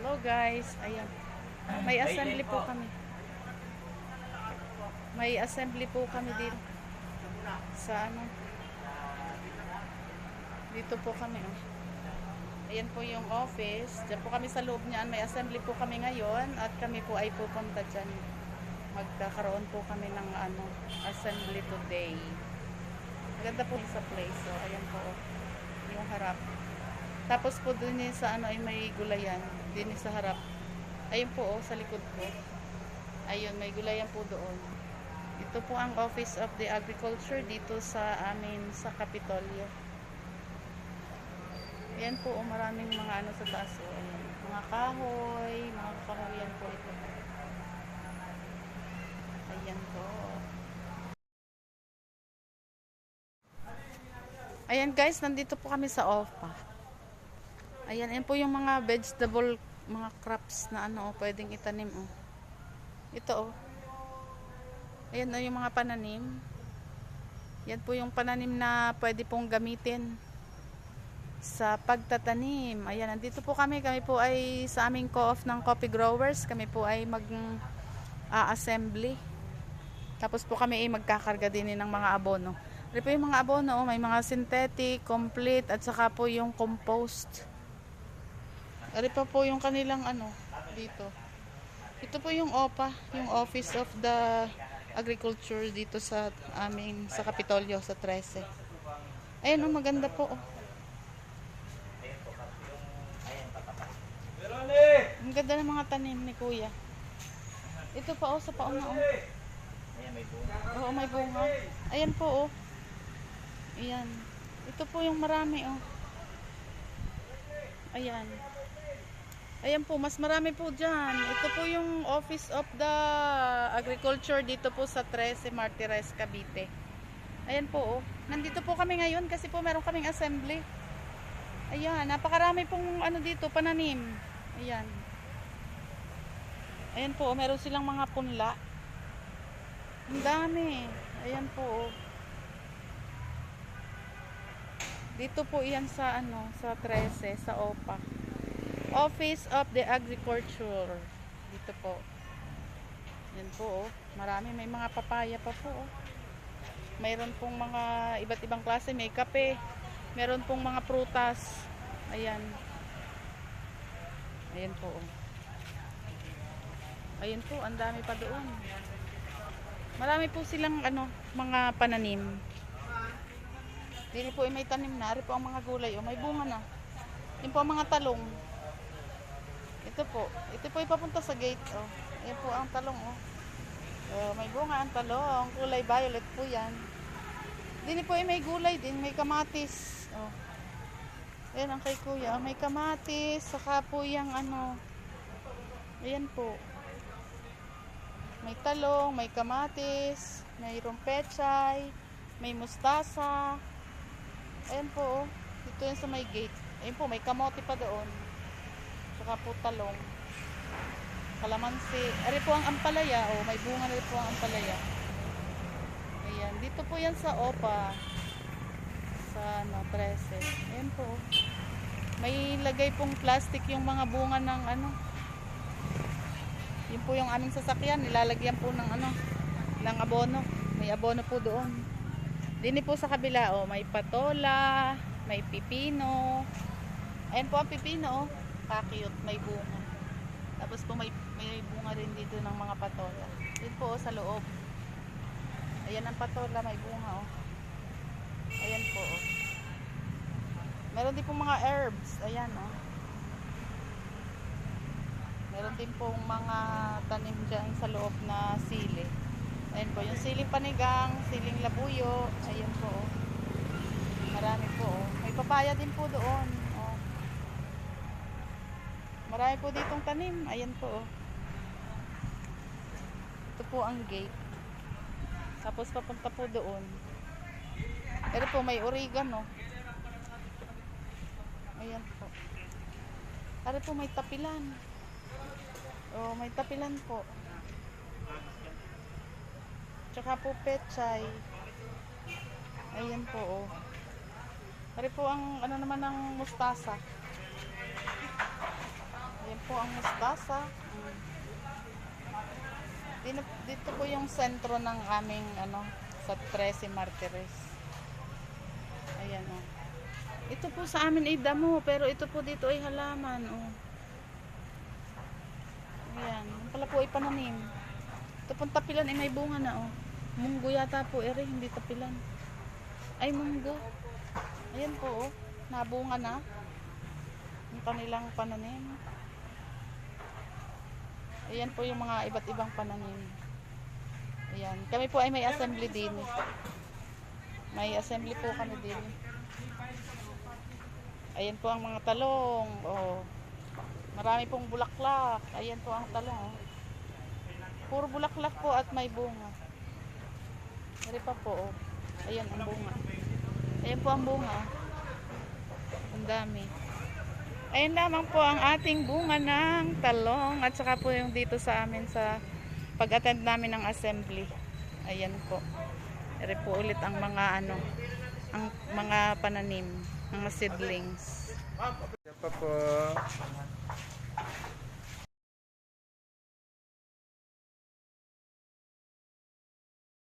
Hello guys, ayan. May assembly po kami. May assembly po kami dito. Sa ano? Dito po kami. Oh. Ayan po yung office. Diyan po kami sa loob niyan. May assembly po kami ngayon at kami po ay pupunta dyan. Magkakaroon po kami ng ano, assembly today. Maganda po sa place. So, ayan po. oh. Yung harap. Tapos po dun sa ano ay may gulayan. Din sa harap. Ayun po oh, sa likod po. Ayun, may gulayan po doon. Ito po ang Office of the Agriculture dito sa amin sa Kapitolyo. Ayan po, oh, maraming mga ano sa taas. Oh, ayan. Mga kahoy, mga kahoyan po ito. Ayan po. Ayan guys, nandito po kami sa OFA. Ayan, ayan po yung mga vegetable, mga crops na ano, oh, pwedeng itanim. Oh. Ito oh. Ayan oh, yung mga pananim. Yan po yung pananim na pwede pong gamitin sa pagtatanim. Ayan, nandito po kami. Kami po ay sa aming co-off ng coffee growers. Kami po ay mag ah, assembly. Tapos po kami ay magkakarga din ng mga abono. Ito po yung mga abono, oh, may mga synthetic, complete, at saka po yung compost. Ito pa po yung kanilang ano, dito. Ito po yung OPA, yung Office of the Agriculture dito sa amin, sa Kapitolyo, sa 13. Ayan, oh, maganda po. Oh. Ang ganda ng mga tanim ni Kuya. Ito pa oh, sa pauna oh. Ayan, may bunga. Oo, may bunga. Ayan po oh. Ayan. Ito po yung marami oh. Ayan. Ayan po, mas marami po dyan. Ito po yung Office of the Agriculture dito po sa 13 Martires, Cavite. Ayan po oh. Nandito po kami ngayon kasi po meron kaming assembly. Ayan, napakarami pong ano dito, pananim. Ayan. Ayan po, oh, meron silang mga punla. Ang dami. Ayan po. oh. Dito po iyan sa ano, sa 13, sa OPA. Office of the Agriculture. Dito po. Yan po, oh. Marami. May mga papaya pa po, oh. Mayroon pong mga iba't ibang klase. May kape. Meron pong mga prutas. Ayan. Ayan po, oh. Ayan po, ang dami pa doon. Marami po silang ano, mga pananim. Dili po ay may tanim na. Ari po ang mga gulay. O, may bunga na. Yan po ang mga talong. Ito po. Ito po ay papunta sa gate. O. Ayan po ang talong. O. O, may bunga ang talong. Kulay violet po yan. Dili po ay may gulay din. May kamatis. O. Ayan ang kay kuya. May kamatis. Saka po yung ano. Ayan po. May talong, may kamatis, may rumpechay, may mustasa. Ayan po, oh. dito yan sa may gate. Ayan po, may kamote pa doon. Saka po talong. Kalamansi. Ari po ang ampalaya, oh. May bunga na po ang ampalaya. Ayan, dito po yan sa OPA. Sa ano, 13. Ayan po. oh. May lagay pong plastic yung mga bunga ng ano, yun po yung aming sasakyan, nilalagyan po ng ano, ng abono. May abono po doon. Dini po sa kabila, oh, may patola, may pipino. Ayan po ang pipino, oh. Pakyut, may bunga. Tapos po may, may bunga rin dito ng mga patola. Yun po, oh, sa loob. Ayan ang patola, may bunga, oh. Ayan po, oh. Meron din po mga herbs. Ayan, oh. Meron din pong mga tanim dyan sa loob na sili. Ayan po, yung siling panigang, siling labuyo. Ayan po. oh. Marami po. oh. May papaya din po doon. Oh. Marami po ditong tanim. Ayan po. oh. Ito po ang gate. Tapos papunta po doon. Pero po may oregano. Ayan po. Pero po may tapilan. Oh, may tapilan po. Tsaka po pechay. Ayan po, oh. Pare po ang ano naman ng mustasa. Yan po ang mustasa. Mm. Dito, dito po yung sentro ng aming ano sa 13 Martires. Ayan oh. Ito po sa amin ay damo, pero ito po dito ay halaman. Oh. Ayan. Pala po ay pananim. Ito pong tapilan ay may bunga na oh. Munggo yata po, ere, hindi tapilan. Ay, munggo. Ayan po oh. Nabunga na. Yung kanilang pananim. Ayan po yung mga iba't ibang pananim. Ayan. Kami po ay may assembly din. May assembly po kami din. Ayan po ang mga talong. Oh. Marami pong bulaklak. Ayan po ang talong. Oh. Puro bulaklak po at may bunga. Dari pa po. Oh. Ayan ang bunga. Ayan po ang bunga. oh. Ang dami. Ayan lamang po ang ating bunga ng talong at saka po yung dito sa amin sa pag-attend namin ng assembly. Ayan po. Ere po ulit ang mga ano, ang mga pananim, mga seedlings. Pa po.